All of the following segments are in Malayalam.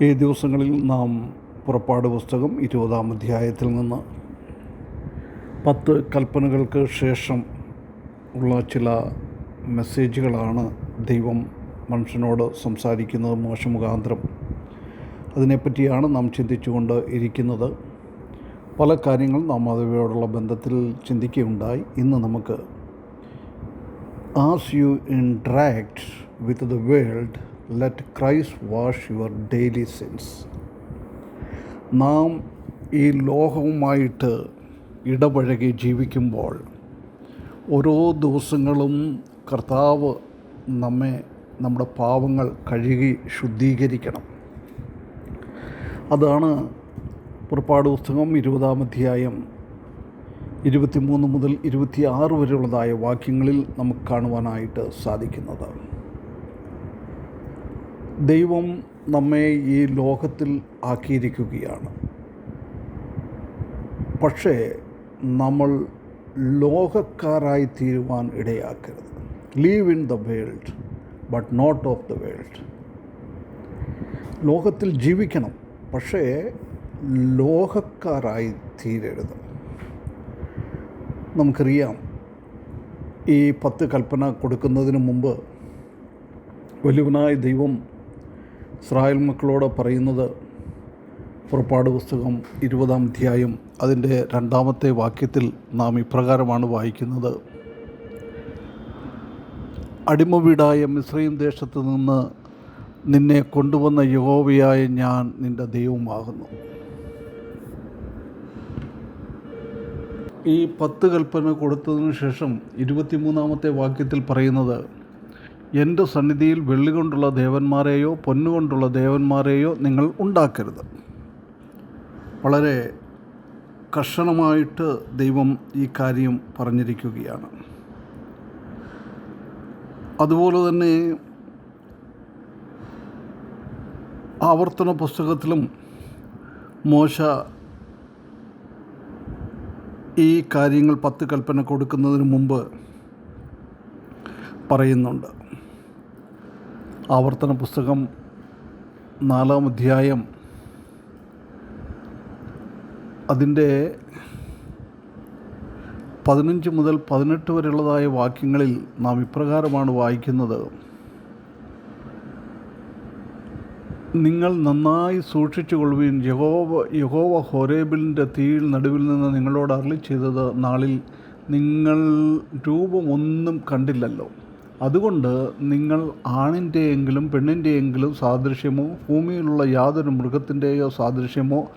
ഈ ദിവസങ്ങളിൽ നാം പുറപ്പാട് പുസ്തകം ഇരുപതാം അധ്യായത്തിൽ നിന്ന് പത്ത് കൽപ്പനകൾക്ക് ശേഷം ഉള്ള ചില മെസ്സേജുകളാണ് ദൈവം മനുഷ്യനോട് സംസാരിക്കുന്നത് മോശമുഖാന്തരം. അതിനെപ്പറ്റിയാണ് നാം ചിന്തിച്ചുകൊണ്ട് ഇരിക്കുന്നത്. പല കാര്യങ്ങൾ നാം അവയോടുള്ള ബന്ധത്തിൽ ചിന്തിക്കുകയുണ്ടായി. ഇന്ന് നമുക്ക് as you interact with the world let Christ wash your daily sins നാം ഈ ലോകവുമായിട്ട് ഇടപഴകി ജീവിക്കുമ്പോൾ ഓരോ ദിവസങ്ങളും കർത്താവ് നമ്മെ നമ്മുടെ പാവങ്ങൾ കഴുകി ശുദ്ധീകരിക്കണം. അതാണ് പുറപ്പാട് പുസ്തകം ഇരുപതാം അധ്യായം ഇരുപത്തിമൂന്ന് മുതൽ ഇരുപത്തിയാറ് വരെയുള്ളതായ വാക്യങ്ങളിൽ നമുക്ക് കാണുവാനായിട്ട് സാധിക്കുന്നത്. ദൈവം നമ്മെ ഈ ലോകത്തിൽ ആക്കിയിരിക്കുകയാണ്. പക്ഷേ നമ്മൾ ലോകക്കാരായി തീരുവാൻ ഇടയാക്കരുത്. Live in the world but not of the world ലോകത്തിൽ ജീവിക്കണം പക്ഷേ ലോകക്കാരായി തീരരുത് നമുക്കറിയാം ഈ പത്ത് കൽപ്പന കൊടുക്കുന്നതിന് മുമ്പ് വലുവനായ ദൈവം ഇസ്രായേൽ മക്കളോട് പറയുന്നത് പുറപ്പാട് പുസ്തകം ഇരുപതാം അധ്യായം. അതിന്റെ രണ്ടാമത്തെ വാക്യത്തിൽ നാം ഇപ്രകാരമാണ് വായിക്കുന്നത്. അടിമ വീടായ മിശ്രയും ദേശത്ത് നിന്ന് നിന്നെ കൊണ്ടുവന്ന യഹോവയായ ഞാൻ നിന്റെ ദൈവമാകുന്നു ഈ പത്ത് കൽപ്പന കൊടുത്തതിനു ശേഷം ഇരുപത്തിമൂന്നാമത്തെ വാക്യത്തിൽ പറയുന്നത് എന്റെ സന്നിധിയിൽ വെള്ളി കൊണ്ടുള്ള ദേവന്മാരെയോ പൊന്നുകൊണ്ടുള്ള ദേവന്മാരെയോ നിങ്ങൾ ഉണ്ടാക്കരുത്. വളരെ കർശനമായിട്ട് ദൈവം ഈ കാര്യം പറഞ്ഞിരിക്കുകയാണ്. അതുപോലെ തന്നെ ആവർത്തന പുസ്തകത്തിലും മോശ ഈ കാര്യങ്ങൾ പത്ത് കൽപ്പന കൊടുക്കുന്നതിന് മുമ്പ് പറയുന്നുണ്ട്. ആവർത്തന പുസ്തകം നാലാം അധ്യായം. അതിന്റെ പതിനഞ്ച് മുതൽ പതിനെട്ട് വരെയുള്ളതായ വാക്യങ്ങളിൽ നാം ഇപ്രകാരമാണ് വായിക്കുന്നത്. നിങ്ങൾ നന്നായി സൂക്ഷിച്ചു കൊള്ളുകയും യഹോവ യഹോവ ഹോരേബിലിന്റെ തീയിൽ നടുവിൽ നിന്ന് നിങ്ങളോട് അരളി ചെയ്തത് നാളിൽ നിങ്ങൾ രൂപമൊന്നും കണ്ടില്ലല്ലോ. അതുകൊണ്ട് നിങ്ങൾ ആണിന്റെയെങ്കിലും പെണ്ണിന്റെയെങ്കിലും സാദൃശ്യമോ ഭൂമിയിലുള്ള യാതൊരു മൃഗത്തിന്റെയോ സാദൃശ്യമോ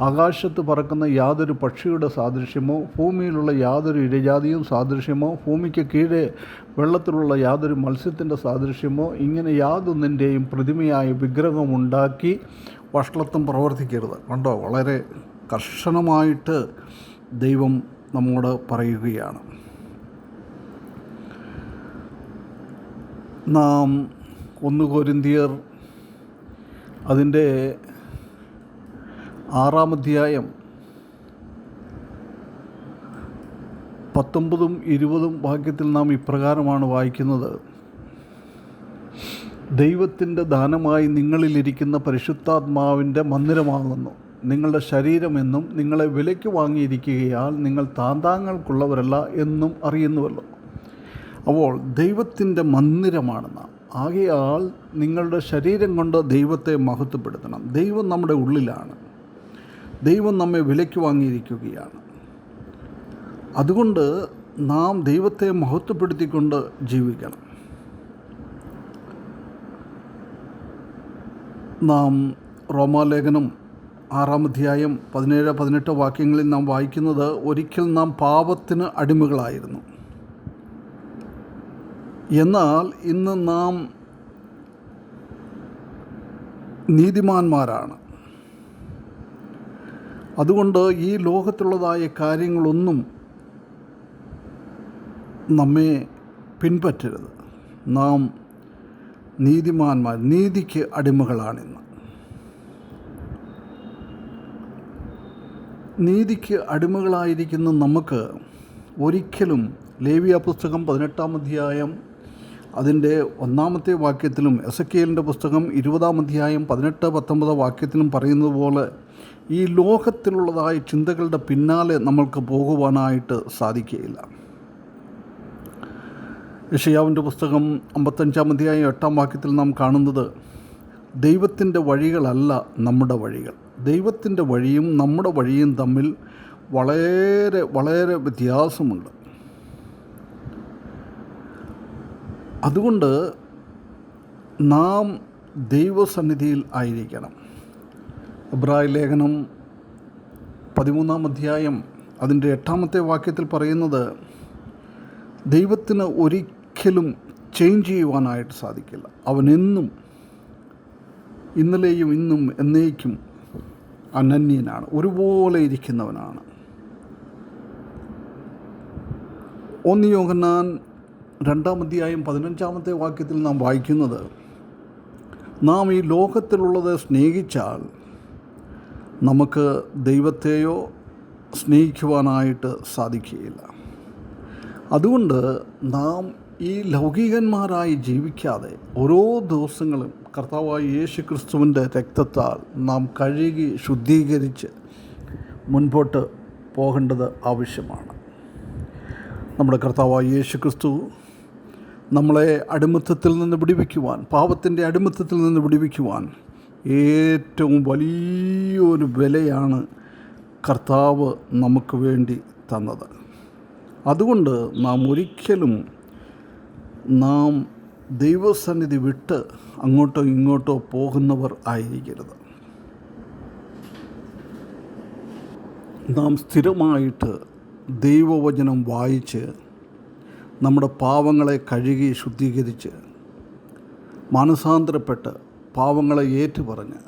ആകാശത്ത് പറക്കുന്ന യാതൊരു പക്ഷിയുടെ സാദൃശ്യമോ ഭൂമിയിലുള്ള യാതൊരു ഇഴജാതിയും സാദൃശ്യമോ ഭൂമിക്ക് കീഴെ വെള്ളത്തിലുള്ള യാതൊരു മത്സ്യത്തിന്റെ സാദൃശ്യമോ ഇങ്ങനെ യാതൊന്നിന്റെയും പ്രതിമയായ വിഗ്രഹമുണ്ടാക്കി വഷളത്വം പ്രവർത്തിക്കരുത്. കണ്ടോ? വളരെ കർശനമായിട്ട് ദൈവം നമ്മോട് പറയുകയാണ്. നാം ഒന്ന് കൊരിന്തിയർ അതിന്റെ ആറാം അധ്യായം പത്തൊമ്പതും ഇരുപതും വാക്യത്തിൽ നാം ഇപ്രകാരമാണ് വായിക്കുന്നത്. ദൈവത്തിന്റെ ദാനമായി നിങ്ങളിലിരിക്കുന്ന പരിശുദ്ധാത്മാവിന്റെ മന്ദിരമാകുന്നു. നിങ്ങളുടെ ശരീരമെന്നും നിങ്ങളെ വിലയ്ക്ക് വാങ്ങിയിരിക്കുകയാൽ നിങ്ങൾ താന്താങ്ങൾക്കുള്ളവരല്ല എന്നും അറിയുന്നുവല്ലോ. അപ്പോൾ ദൈവത്തിന്റെ മന്ദിരമാണ് നാം. ആകയാൽ നിങ്ങളുടെ ശരീരം കൊണ്ട് ദൈവത്തെ മഹത്വപ്പെടുത്തണം. ദൈവം നമ്മുടെ ഉള്ളിലാണ്. ദൈവം നമ്മെ വിലയ്ക്ക് വാങ്ങിയിരിക്കുകയാണ്. അതുകൊണ്ട് നാം ദൈവത്തെ മഹത്വപ്പെടുത്തിക്കൊണ്ട് ജീവിക്കണം. നാം റോമാലേഖനം ആറാം അധ്യായം പതിനേഴ് പതിനെട്ട് വാക്യങ്ങളിൽ നാം വായിക്കുന്നത് ഒരിക്കൽ നാം പാപത്തിന് അടിമകളായിരുന്നു. എന്നാൽ ഇന്ന് നാം നീതിമാന്മാരാണ്. അതുകൊണ്ട് ഈ ലോകത്തുള്ളതായ കാര്യങ്ങളൊന്നും നമ്മെ പിൻപറ്റരുത്. നാം നീതിമാന്മാർ നീതിക്ക് അടിമകളാണിന്ന്. നീതിക്ക് അടിമകളായിരിക്കുന്ന നമുക്ക് ഒരിക്കലും ലേവിയ പുസ്തകം പതിനെട്ടാം അധ്യായം അതിന്റെ ഒന്നാമത്തെ വാക്യത്തിലും എസ് എസക്കേലിന്റെ പുസ്തകം ഇരുപതാം അധ്യായം പതിനെട്ട് പത്തൊമ്പത് വാക്യത്തിലും പറയുന്നത് പോലെ ഈ ലോകത്തിലുള്ളതായ ചിന്തകളുടെ പിന്നാലെ നമ്മൾക്ക് പോകുവാനായിട്ട് സാധിക്കുകയില്ല. യഷയാവിന്റെ പുസ്തകം അമ്പത്തഞ്ചാം അധ്യായം എട്ടാം വാക്യത്തിൽ നാം കാണുന്നത് ദൈവത്തിന്റെ വഴികളല്ല നമ്മുടെ വഴികൾ. ദൈവത്തിന്റെ വഴിയും നമ്മുടെ വഴിയും തമ്മിൽ വളരെ വളരെ വ്യത്യാസമുണ്ട്. അതുകൊണ്ട് നാം ദൈവസന്നിധിയിൽ ആയിരിക്കണം. എബ്രായ ലേഖനം പതിമൂന്നാം അധ്യായം അതിന്റെ എട്ടാമത്തെ വാക്യത്തിൽ പറയുന്നത് ദൈവത്തിന് ഒരിക്കലും ചേഞ്ച് ചെയ്യുവാനായിട്ട് സാധിക്കില്ല. അവനെന്നും ഇന്നലെയും ഇന്നും എന്നേക്കും അനന്യനാണ്. ഒരുപോലെ ഇരിക്കുന്നവനാണ്. ഒന്ന് യോഹന്നാൻ രണ്ടാം അധ്യായം പതിനഞ്ചാമത്തെ വാക്യത്തിൽ നാം വായിക്കുന്നത് നാം ഈ ലോകത്തിലുള്ളത് സ്നേഹിച്ചാൽ നമുക്ക് ദൈവത്തെയോ സ്നേഹിക്കുവാനായിട്ട് സാധിക്കുകയില്ല. അതുകൊണ്ട് നാം ഈ ലൗകികന്മാരായി ജീവിക്കാതെ ഓരോ ദിവസങ്ങളും കർത്താവായ യേശു ക്രിസ്തുവിന്റെ രക്തത്താൽ നാം കഴുകി ശുദ്ധീകരിച്ച് മുൻപോട്ട് പോകേണ്ടത് ആവശ്യമാണ്. നമ്മുടെ കർത്താവായ യേശു ക്രിസ്തു നമ്മളെ അടിമത്തത്തിൽ നിന്ന് വിടിവിക്കുവാൻ പാപത്തിന്റെ അടിമത്തത്തിൽ നിന്ന് വിടിവിക്കുവാൻ ഏറ്റവും വലിയൊരു വിലയാണ് കർത്താവ് നമുക്ക് വേണ്ടി തന്നത്. അതുകൊണ്ട് നാം ഒരിക്കലും നാം ദൈവസന്നിധി വിട്ട് അങ്ങോട്ടോ ഇങ്ങോട്ടോ പോകുന്നവർ ആയിരിക്കരുത്. നാം സ്ഥിരമായിട്ട് ദൈവവചനം വായിച്ച് നമ്മുടെ പാവങ്ങളെ കഴുകി ശുദ്ധീകരിച്ച് മാനസാന്തരപ്പെട്ട് പാവങ്ങളെ ഏറ്റുപറഞ്ഞ്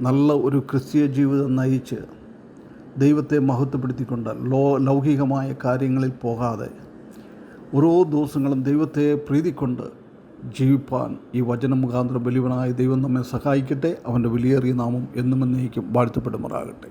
നല്ല ഒരു ക്രിസ്തീയ ജീവിതം നയിച്ച് ദൈവത്തെ മഹത്വപ്പെടുത്തിക്കൊണ്ട് ലോ ലൗകികമായ കാര്യങ്ങളിൽ പോകാതെ ഓരോ ദിവസങ്ങളും ദൈവത്തെ പ്രീതിക്കൊണ്ട് ജീവിപ്പാൻ ഈ വചന മുഖാന്തരം വലിയവനായ ദൈവം നമ്മെ സഹായിക്കട്ടെ. അവന്റെ വിലയേറിയ നാമം എന്നും എന്നേക്കും വാഴ്ത്തപ്പെടുമാറാകട്ടെ.